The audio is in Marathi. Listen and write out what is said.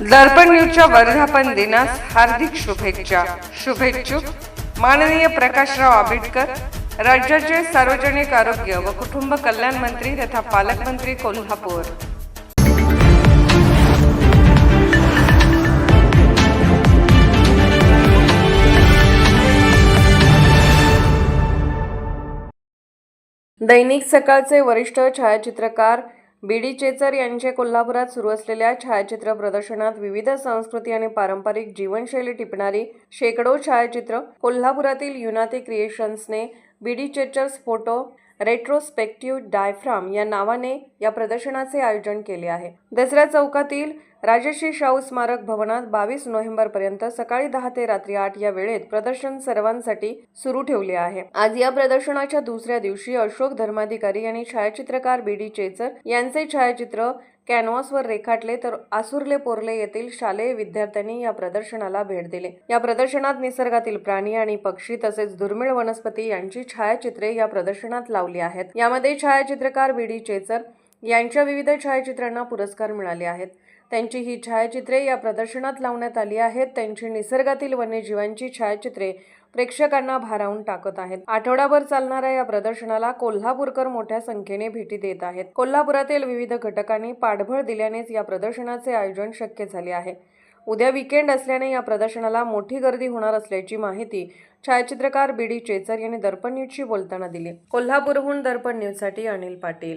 दर्पण न्यूजच्या वर्धापन दिनास हार्दिक शुभेच्छा. शुभेच्छुक माननीय प्रकाशराव आंबेडकर राज्याचे सार्वजनिक आरोग्य व कुटुंब कल्याण मंत्री तथा पालकमंत्री कोल्हापूर. दैनिक सकाळचे वरिष्ठ छायाचित्रकार बी. डी. चेचर यांचे कोल्हापुरात सुरू असलेल्या छायाचित्र प्रदर्शनात विविध संस्कृती आणि पारंपरिक जीवनशैली टिपणारी शेकडो छायाचित्र कोल्हापुरातील युनाती क्रिएशन्सने बी. डी. चेचर्स फोटो रेट्रोस्पेक्टिव्ह डायफ्राम या नावाने या प्रदर्शनाचे आयोजन केले आहे. दसऱ्या चौकातील राजश्री शाहू स्मारक भवनात बावीस नोव्हेंबरपर्यंत सकाळी दहा ते रात्री आठ या वेळेत प्रदर्शन सर्वांसाठी सुरू ठेवले आहे. आज या प्रदर्शनाच्या दुसऱ्या दिवशी अशोक धर्माधिकारी आणि छायाचित्रकार बी डी चेचर यांचे छायाचित्र कॅनव्हासवर रेखाटले तर आसुर्ले पोर्ले येथील शालेय विद्यार्थ्यांनी या प्रदर्शनाला भेट दिली. या प्रदर्शनात निसर्गातील प्राणी आणि पक्षी तसेच दुर्मिळ वनस्पती यांची छायाचित्रे या प्रदर्शनात लावली आहेत. यामध्ये छायाचित्रकार बी डी चेचर यांच्या विविध छायाचित्रांना पुरस्कार मिळाले आहेत. त्यांची ही छायाचित्रे या प्रदर्शनात लावण्यात आली आहेत. त्यांची निसर्गातील वन्यजीवांची छायाचित्रे प्रेक्षकांना भारावून टाकत आहेत. आठवडाभर चालणाऱ्या या प्रदर्शनाला कोल्हापूरकर मोठ्या संख्येने भेटी देत आहेत. कोल्हापुरातील विविध घटकांनी पाठबळ दिल्यानेच या प्रदर्शनाचे आयोजन शक्य झाले आहे. उद्या विकेंड असल्याने या प्रदर्शनाला मोठी गर्दी होणार असल्याची माहिती छायाचित्रकार बी डी चेचर यांनी दर्पण न्यूजशी बोलताना दिली. कोल्हापूरहून दर्पण न्यूजसाठी अनिल पाटील.